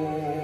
Lord.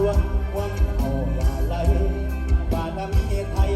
ดวงวังเออยาไหลว่าน้ำเทไทย